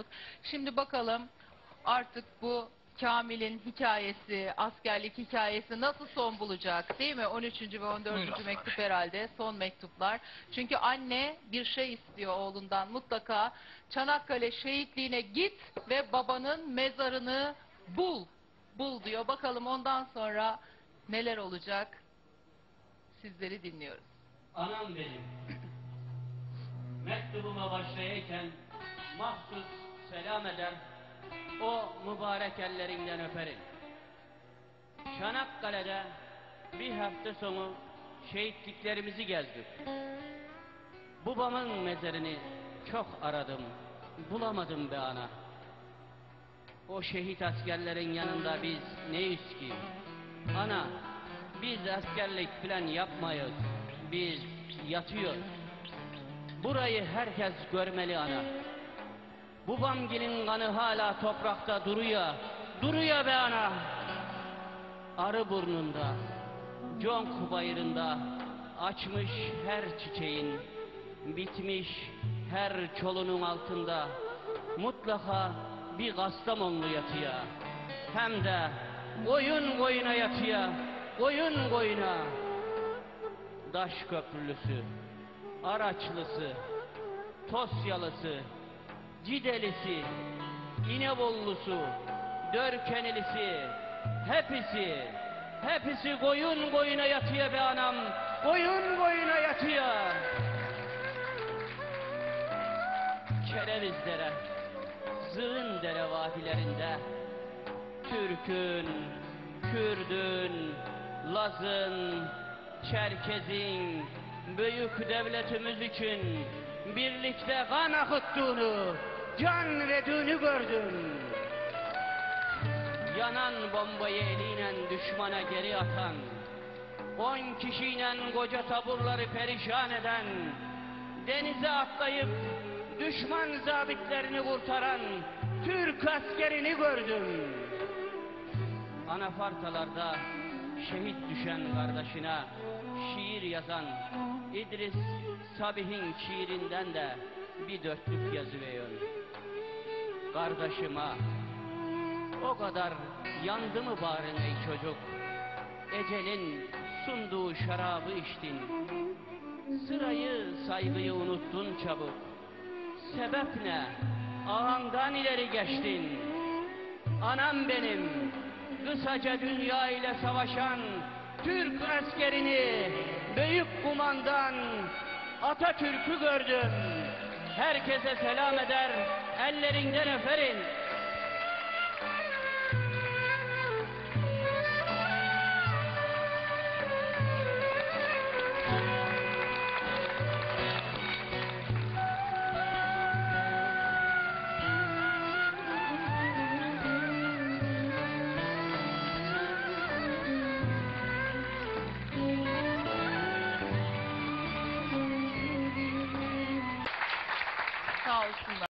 olduk. Şimdi bakalım artık bu Kamil'in hikayesi, askerlik hikayesi nasıl son bulacak değil mi? 13. ve 14. Buyurun. mektup herhalde son mektuplar. Çünkü anne bir şey istiyor oğlundan mutlaka Çanakkale şehitliğine git ve babanın mezarını bul. Bul diyor. Bakalım ondan sonra neler olacak? Sizleri dinliyoruz. Anam benim. Mektubuma başlayırken mahsus selam eder, o mübarek ellerinden öperim. Çanakkale'de bir hafta sonu şehitliklerimizi gezdik. Babamın mezarını çok aradım, bulamadım be ana. O şehit askerlerin yanında biz neyiz ki? Ana, biz askerlik falan yapmayız. Biz yatıyoruz. Burayı herkes görmeli ana. Babamgilin kanı hala toprakta duruyor. Duruyor be ana. Arı burnunda, conk bayırında açmış her çiçeğin, bitmiş her çolunun altında mutlaka bir Kastamonlu yatıyor. Hem de koyun koyuna yatıyor, koyun koyuna. Daş köprülüsü, Araçlısı, Tosyalısı, Cidelisi, İnebollusu, Dörkenilisi, hepsi, hepsi koyun koyuna yatıyor be anam, koyun koyuna yatıyor. Kerevizlere, Zığın dere vadilerinde, Türk'ün, Kürd'ün, Laz'ın, Çerkez'in, büyük devletimiz için birlikte kan akıttığını, can verdiğini gördüm. Yanan bombayı eliyle düşmana geri atan, on kişiyle koca taburları perişan eden, denize atlayıp düşman zabitlerini kurtaran Türk askerini gördüm. Anafartalarda şehit düşen kardeşine şiir yazan İdris Sabih'in şiirinden de bir dörtlük yazıveriyor. Kardeşime o kadar yandı mı bağrın ey çocuk? Ecelin sunduğu şarabı içtin. Sırayı saygıyı unuttun çabuk. Sebep ne? Ağamdan ileri geçtin. Anam benim, kısaca dünya ile savaşan Türk askerini, büyük kumandan Atatürk'ü gördüm. Herkese selam eder, ellerinden öperim. Thank you.